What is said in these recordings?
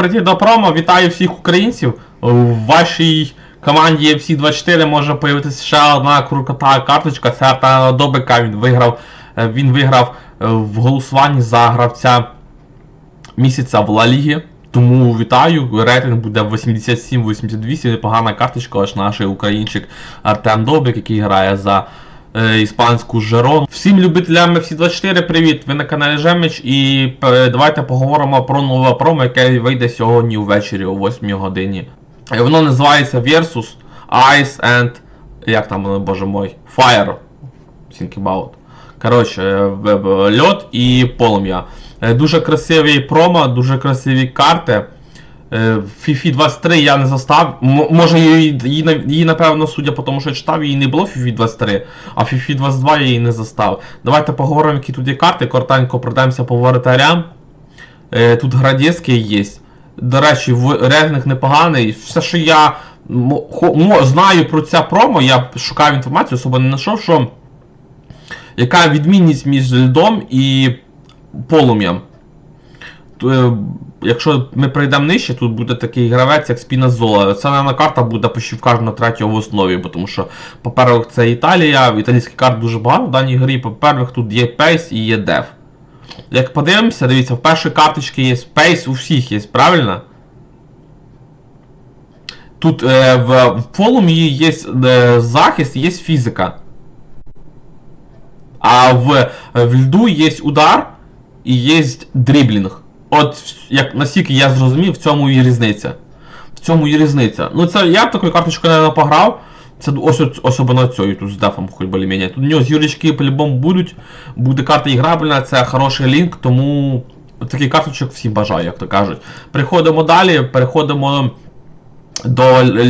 Прийти до промо, вітаю всіх українців. В вашій команді FC24 може появитися ще одна крута карточка. Це Артана Добика. Він виграв, е, він виграв е, в голосуванні за гравця місяця в Ла Лігі. Тому вітаю. Рейтинг буде 87-88. Непогана карточка, аж наш українчик Артем Добик, який грає за іспанську Жерон. Всім любителям FC24 привіт! Ви на каналі Жеміч і е, давайте поговоримо про нове промо, яке вийде сьогодні ввечері о 8 годині. Е, Воно називається Versus Ice and. Як там боже мой? Fire. Think about. Коротше, е, льот і полум'я. Е, Дуже красивий промо, дуже красиві карти. Е, FIFA 23 я не застав. М- може її, її, напевно, судя по тому, що я читав, її не було FIFA 23, а FIFA 22 я її не застав. Давайте поговоримо, які тут є карти, коротенько пройдемося по воротарям. Е, Тут градєцький є. До речі, рейтинг непоганий. Все, що я знаю про це промо, я шукав інформацію, особо не знайшов, що яка відмінність між льдом і полум'ям. Е, Якщо ми пройдемо нижче, тут буде такий гравець, як Спіназола. Це наверное, карта буде почти в кожного третього в основі, тому що, по-перше, це Італія, італійських карт дуже багато в даній грі. По-перше, тут є Пейс і є Деф. Як подивимося, дивіться, в першій карточці є Пейс, у всіх є, правильно? Тут е, в, в полум'ї є е, захист, є фізика. А в, в льду є удар і є дріблінг. От як наскільки я зрозумів, в цьому і різниця. В цьому і різниця. Ну це я б такою карточкою, наверное, пограв. Це ось особливо цією тут з дефом хоч более Тут у нього зюрічки по-любому будуть. Буде карта іграбельна, це хороший лінк, тому такий карточок всім бажаю, як то кажуть. Переходимо далі, переходимо до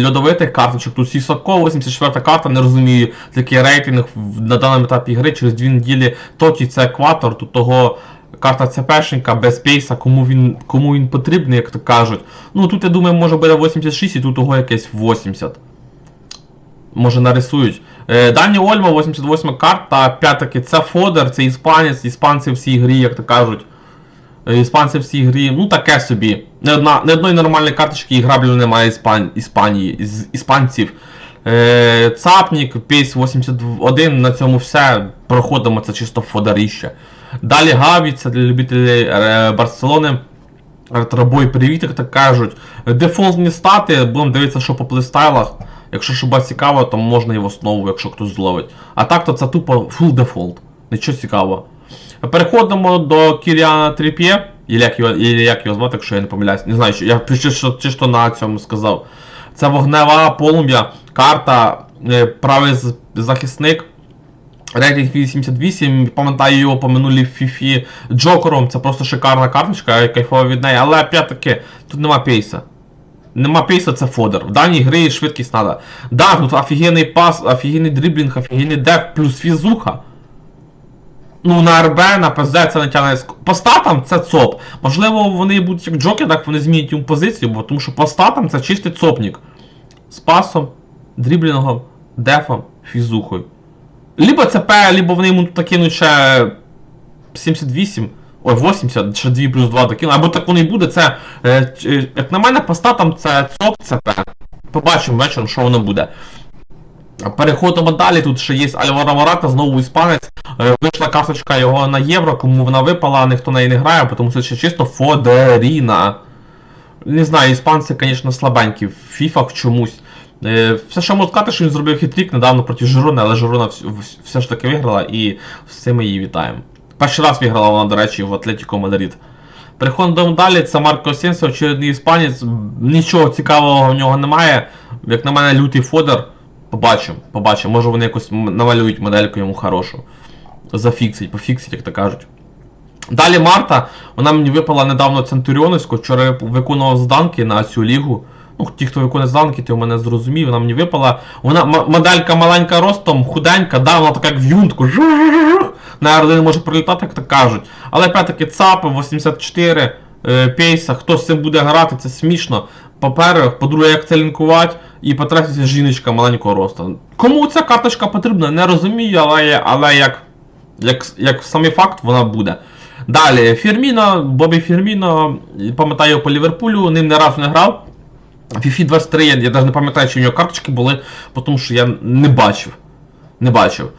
льодовитих карточок. Тут Сісако, 84 карта, не розумію, який рейтинг на даному етапі гри. Через дві неділі Тоті це екватор, тут того карта ЦПшника без пейса, кому він, кому він потрібний, як то кажуть. Ну тут я думаю, може буде 86 і тут того якесь 80. Може нарисують. Е, Дані Ольма, 88 карта, опять-таки це Фодер, це іспанець, іспанці в цій грі, як то кажуть. Е, Іспанці в цій грі, ну таке собі. Не, одна, не одної нормальної карточки і граблю немає іспан, Іспанії, з іспанців. Е, Цапнік, Пейс 81, на цьому все. Проходимо, це чисто фодаріще. Далі Гаві, це для любителів е, Барселони. Ретробой привіт, як так кажуть. Дефолтні стати, будемо дивитися, що по плейстайлах. Якщо щось цікаво, то можна і в основу, якщо хтось зловить. А так то це тупо full дефолт. Нічого цікавого. Переходимо до Кіріана Тріп'є. Или як його, звати, якщо я не помиляюсь. Не знаю, я чисто, чисто на цьому сказав. Це вогнева полум'я, карта, е, правий захисник. Рейтинг 88, пам'ятаю його по минулій фіфі Джокером, це просто шикарна карточка, я кайфував від неї, але опять-таки, тут нема пейса. Нема пейса, це фодер. В даній грі швидкість треба. Да, тут офігенний пас, офігенний дриблінг, офігенний деф, плюс фізуха. Ну, на РБ, на ПЗ це не тягне. По статам це ЦОП. Можливо, вони будуть як Джокер, так вони змінять йому позицію, бо тому що по статам це чистий ЦОПник. З пасом, дріблінгом, дефом, фізухою. Либо ЦП, либо вони йому накинуть ще 78. Ой, 80, ще 2 плюс 2 докинуть. Або так воно і буде, це. Е, е, як на мене, по статам це ЦОП ЦП. Побачимо вечором, що воно буде. Переходимо далі. Тут ще є Альваро Мората, знову іспанець. Е, Вийшла карточка його на євро, кому вона випала, ніхто неї не грає, тому що це чисто Фодеріна. Не знаю, іспанці, звісно, слабенькі в фіфах чомусь. Е, Все, що можу сказати, що він зробив хитрік недавно проти Жирони, але Жирона вс- вс- все ж таки виграла і цим ми її вітаємо. Перший раз виграла вона, до речі, в Атлетіко Мадрид. Переходимо далі, це Марко Сенсо, очередний іспанець. Нічого цікавого в нього немає. Як на мене, лютий фодер. Побачимо, побачимо. Може вони якось намалюють модельку йому хорошу. Зафіксить, пофіксить, як то кажуть. Далі Марта, вона мені випала недавно Центуріоновську, вчора виконував зданки на цю лігу. Ну, ті, хто виконує зданки, ти мене зрозумів, вона мені випала. Вона моделька маленька ростом, худенька, да, вона така як в'юнтку. жу-жу-жу. На R1 може прилітати, як то кажуть. Але опять-таки ЦАПи 84 е, пейса, хто з цим буде грати, це смішно. По-перше, по-друге, як це лінкувати, і це жіночка маленького росту. Кому ця карточка потрібна, не розумію, але, але як, як, як самий факт вона буде. Далі, Фірміно, Бобі Фірміно, пам'ятаю по Ліверпулю, ним не разу не грав. FIFA 23, я, я навіть не пам'ятаю, чи в нього карточки були, тому що я не бачив. Не бачив.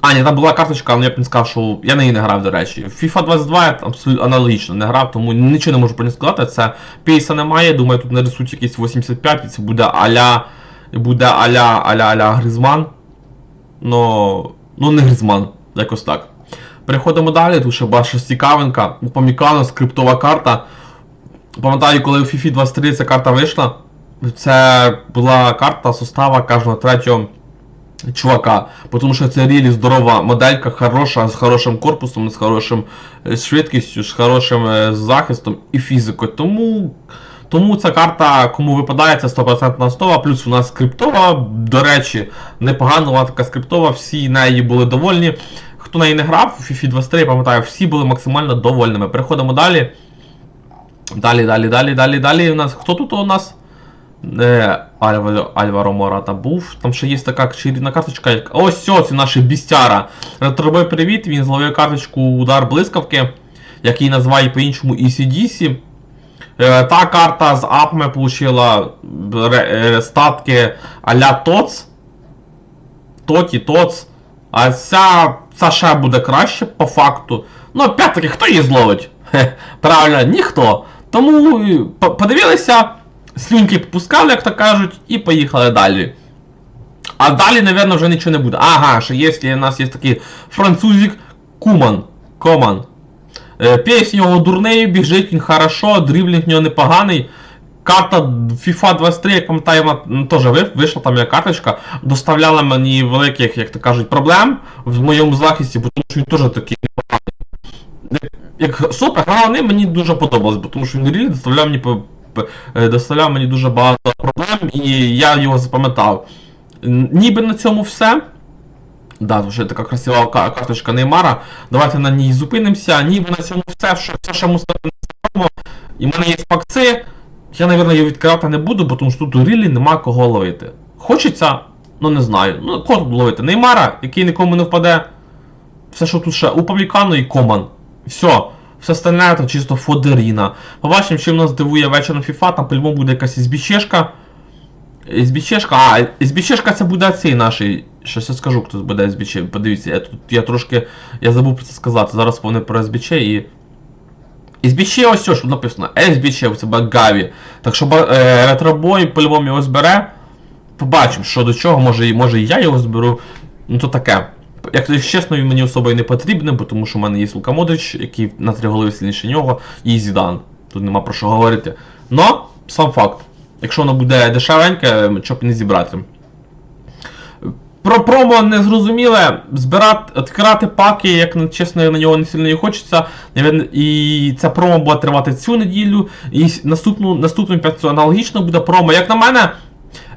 А, ні, там була карточка, але я б не сказав, що я на неї не грав, до речі. FIFA 22 я абсолютно аналогічно не грав, тому нічого не можу про сказати. Це пейса немає, думаю, тут нарисують якийсь 85, і це буде аля. Буде аля аля аля Гризман. Ну, ну не Гризман, якось так. Переходимо далі, тут ще бачу цікавинка. Упомікано, скриптова карта. Пам'ятаю, коли в FIFA 23 ця карта вийшла, це була карта состава кожного третього чувака. Тому що це рілі здорова моделька, хороша, з хорошим корпусом, з хорошим е, швидкістю, з хорошим е, захистом і фізикою. Тому. Тому ця карта, кому випадає, це 100% основа, плюс у нас скриптова, до речі, непогана така скриптова, всі неї були довольні. Хто неї не грав, в FIFA 23, я пам'ятаю, всі були максимально довольними. Переходимо далі. Далі, далі, далі, далі, далі. У нас хто тут у нас? Е, Альваро, Альваро Мората був. Там ще є така чарівна карточка. як- Ось все, це наша бістяра. Ретробой привіт, він зловив карточку удар блискавки, який називає по-іншому ECDC. Е, Та карта з апами получила е, статки а-ля ТОЦ. Тоті, ТОЦ. А ця, ця ще буде краще по факту. Ну, опять-таки, хто її зловить? Правильно, ніхто. Тому е, подивилися, слюнки попускали, як то кажуть, і поїхали далі. А далі, напевно, вже нічого не буде. Ага, ще є, у нас є такий французик Куман. Коман. Е, Пейс в нього дурний, біжить він хорошо, дріблінг в нього непоганий. Карта FIFA 23, як пам'ятаю, теж вийшла там як карточка, доставляла мені великих, як то кажуть, проблем в моєму захисті, тому що він теж такий непоганий. Як супер, головне мені дуже подобалось, тому що він реально доставляв мені доставляв мені дуже багато проблем, і я його запам'ятав. Ніби на цьому все. Да, вже така красива карточка Неймара. Давайте на ній зупинимося. Ніби на цьому все, що все, що ми ставимо. І в мене є пакци. Я, мабуть, її відкривати не буду, бо тому що тут у рілі нема кого ловити. Хочеться, ну не знаю. Ну, кого тут ловити? Неймара, який нікому не впаде. Все, що тут ще Упамікано і Коман. Все. Все остальне то чисто фодеріна. Побачимо, чим нас дивує вечором FIFA, там по-любому буде якась ізбічешка. СБЧшка, а, СБЧшка це буде цей наш. Щось я скажу, хто буде СБЧ. Подивіться, я тут я трошки. Я забув про це сказати. Зараз повне про СБЧ і. СБЧ ось що написано. СБЧ, це буде Гаві. Так що е, ретробой по-любому його збере. Побачимо, що до чого, може, може і я його зберу. Ну то таке. Як якщо чесно, він мені особою не потрібен, бо тому що в мене є Лука Модрич, який на три голови сильніше нього, і Зідан. Тут нема про що говорити. Но, сам факт. Якщо воно буде дешевеньке, щоб не зібрати. Про промо не зрозуміле. Збирати, відкривати паки, як ну, чесно, на нього не сильно і хочеться. І ця промо буде тривати цю неділю. І наступну, наступну п'ятницю аналогічно буде промо. Як на мене,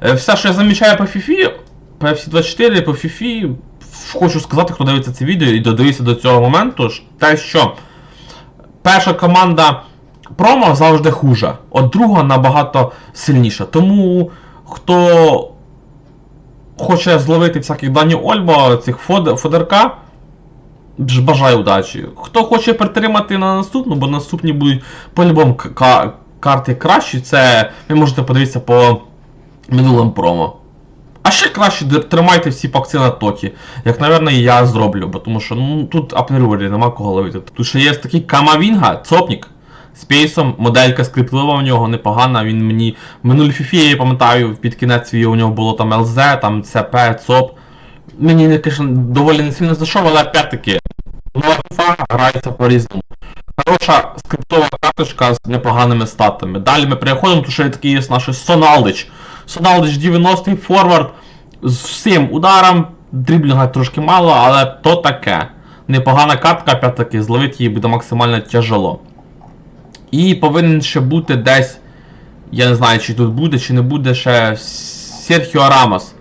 е, все, що я замічаю по FIFA, по FC24, по FIFA, хочу сказати, хто дивиться це відео і додивився до цього моменту, те, що перша команда промо завжди хуже, от друга набагато сильніша. Тому хто хоче зловити всяких Дані Ольбо, цих Фодерка, бажаю удачі. Хто хоче притримати на наступну, бо наступні будуть по-любому карти кращі, це ви можете подивитися по минулим промо. А ще краще тримайте всі пакці на тоті. Як, напевно, і я зроблю, бо тому що ну, тут апріорі нема кого ловити. Тут ще є такий Камавінга, цопнік. З пейсом, моделька скриплива у нього непогана. Він мені в минулій фіфі, я пам'ятаю, під кінець у нього було там ЛЗ, там ЦП, ЦОП. Мені, звісно, доволі не сильно зайшов, але опять-таки, нова фіфа грається по-різному. Хороша скриптова карточка з непоганими статами. Далі ми переходимо, тому що є такий є наш Соналдич. Соналдич 90-й форвард з всім ударом, дріблінга трошки мало, але то таке. Непогана картка, опять-таки, зловити її буде максимально тяжело. І повинен ще бути десь. Я не знаю, чи тут буде, чи не буде ще Серхіо Рамос.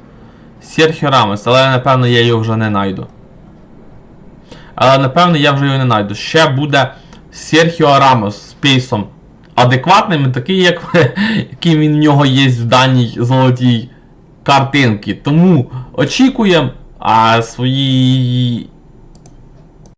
Серхіо Рамос, але напевно я його вже не знайду. Але напевно я вже його не знайду. Ще буде Серхіо Рамос з пейсом адекватним, такий, як, яким він в нього є в даній золотій картинці. Тому очікуємо, а свої